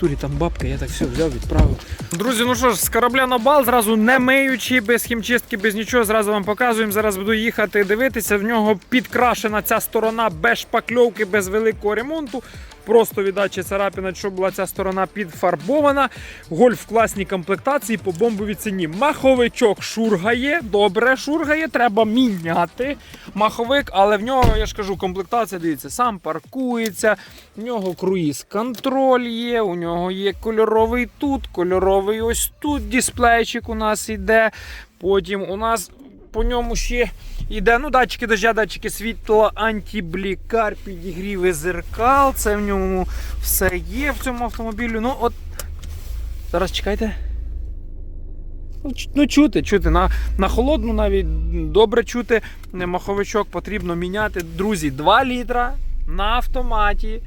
натурі там бабка, я так все взяв, відправив. Друзі, ну що ж, з корабля на бал, зразу не миючи, без хімчистки, без нічого, зразу вам показуємо. Зараз буду їхати дивитися. В нього підкрашена ця сторона без шпакльовки, без великого ремонту. Просто віддачі царапина, щоб була ця сторона підфарбована. Гольф в класній комплектації по бомбовій ціні. Маховичок шургає, добре шургає, треба міняти маховик, але в нього, я ж кажу, комплектація, дивіться, сам паркується, в нього круїз контроль є, у нього є кольоровий тут, кольоровий ось тут дисплейчик у нас іде. Потім у нас по ньому ще йде ну, датчики дождя, датчики світла, антиблікар, підігріви зеркал. Це в ньому все є в цьому автомобілі. Ну, от зараз чекайте. Ну, Ну, чути, чути. На, на холодну навіть добре чути. Маховичок потрібно міняти. Друзі, 2 літра на автоматі.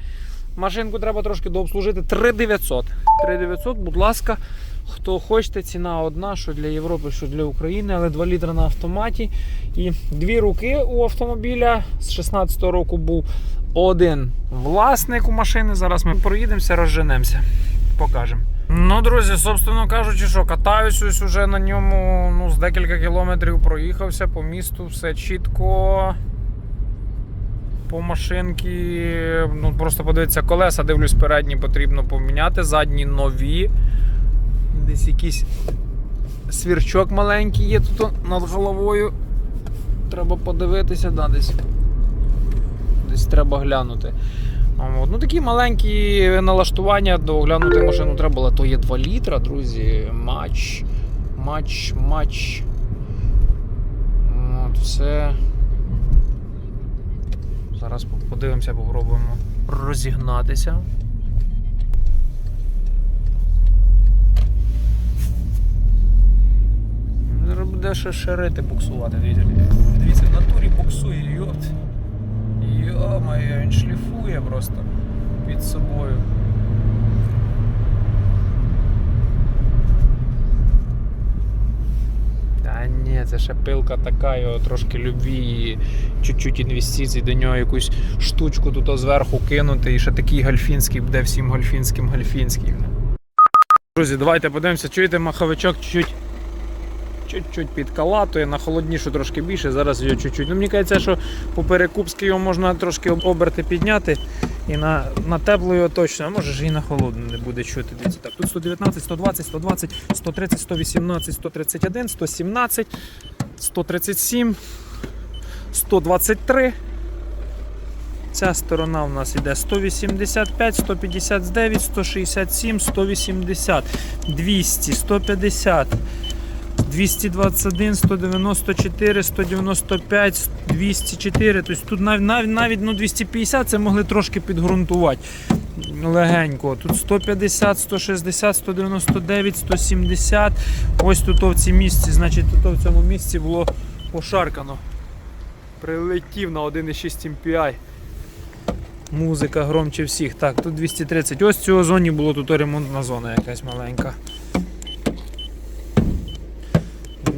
Машинку треба трошки дообслужити. 3900. 3900, будь ласка, хто хочете, ціна одна, що для Європи, що для України, але 2 літра на автоматі. І дві руки у автомобіля. З 16-го року був один власник у машини. Зараз ми проїдемося, розженемося. Покажемо. Ну, друзі, собственно кажучи, що катаюсь ось уже на ньому ну, з декілька кілометрів проїхався по місту, все чітко. По машинки, ну просто подивіться, колеса, дивлюсь, передні потрібно поміняти, задні нові. Десь якийсь свірчок маленький є тут над головою. Треба подивитися, да, десь. Десь треба глянути. От. Ну такі маленькі налаштування до оглянути машину треба було. То є 2 літра, друзі. Матч. Матч, матч. От, все. Зараз подивимося, попробуємо розігнатися. Зараз ще шерити буксувати. Дивіться, в натурі буксує, йот. Йо-моє, він шліфує просто під собою. Та ні, це ще пилка така, його трошки любві і чуть-чуть інвестицій до нього якусь штучку тут зверху кинути. І ще такий гальфінський буде всім гальфінським гальфінський. Друзі, давайте подивимося, чуєте, маховичок чуть-чуть чуть-чуть підкалатує, на холоднішу трошки більше, зараз його чуть-чуть. Ну, мені кажеться, що по перекупськи його можна трошки оберти підняти. І на, на теплу його точно, а може ж і на холодну не буде чути. Дивіться, так, тут 119, 120, 120, 130, 118, 131, 117, 137, 123. Ця сторона у нас іде 185, 159, 167, 180, 200, 150. 221, 194, 195, 204. Тобто тут навіть, навіть, навіть ну, 250 це могли трошки підґрунтувати легенько. Тут 150, 160, 199, 170. Ось тут в цій місці, значить, тут в цьому місці було пошаркано. Прилетів на 1,6 MPI. Музика громче всіх. Так, тут 230. Ось в цій зоні було тут ремонтна зона якась маленька.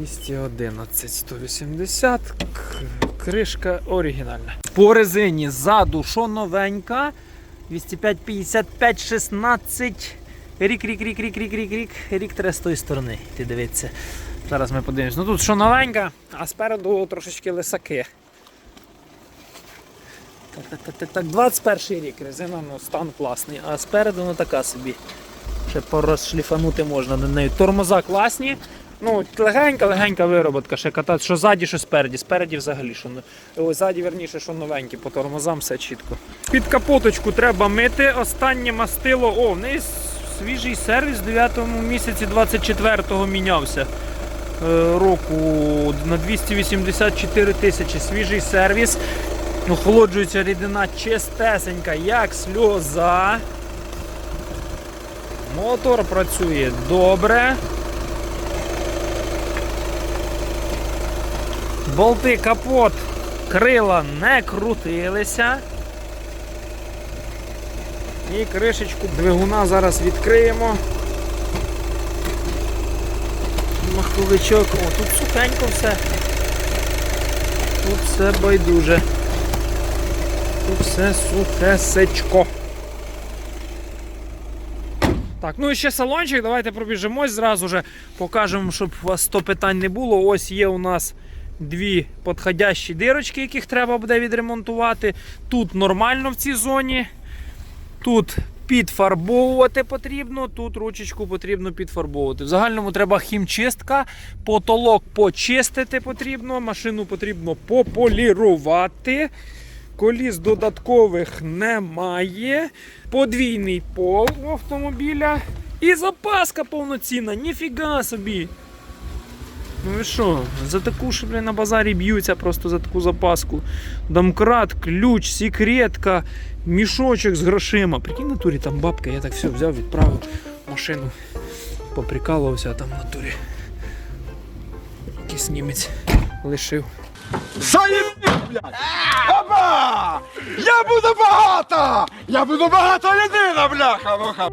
211, 180, кришка оригінальна. По резині ззаду, що новенька. 205, 55, 16. Рік, рік, рік, рік, рік, рік, рік. Рік треба з тої сторони. Ти дивиться. Зараз ми подивимось. Ну тут що новенька, а спереду трошечки лисаки. Так, так, так, так, так. 21 рік резина, ну стан класний, а спереду ну така собі. Ще порозшліфанути можна на неї. Тормоза класні. Ну, легенька-легенька вироботка, ще катати, що ззаді, що спереді. Спереді взагалі, що ну, ось ззаді, верніше, що новенькі, по тормозам все чітко. Під капоточку треба мити. Останнє мастило. О, в неї свіжий сервіс в 9 місяці 24-го мінявся. е, Року на 284 тисячі свіжий сервіс. Охолоджується рідина чистесенька, як сльоза. Мотор працює добре. Болти, капот, крила не крутилися. І кришечку двигуна зараз відкриємо. Маховичок. О, тут сухенько все. Тут все байдуже. Тут все сухесечко. Так, ну і ще салончик, давайте пробіжимось зразу же, покажемо, щоб у вас 100 питань не було. Ось є у нас дві підходящі дирочки, яких треба буде відремонтувати. Тут нормально в цій зоні. Тут підфарбовувати потрібно, тут ручечку потрібно підфарбовувати. В загальному треба хімчистка, потолок почистити потрібно, машину потрібно пополірувати. Коліс додаткових немає. Подвійний пол автомобіля. І запаска повноцінна, ніфіга собі. Ну ви що, за таку блін, на базарі б'ються просто за таку запаску. Домкрат, ключ, секретка, мішочок з грошима. Прикинь, натурі там бабка, я так все взяв, відправив машину. Поприкалувався, а там в натурі. Якийсь німець лишив. Заєбісь, блядь! Опа! Я буду багата! Я буду багата людина, бляха, муха!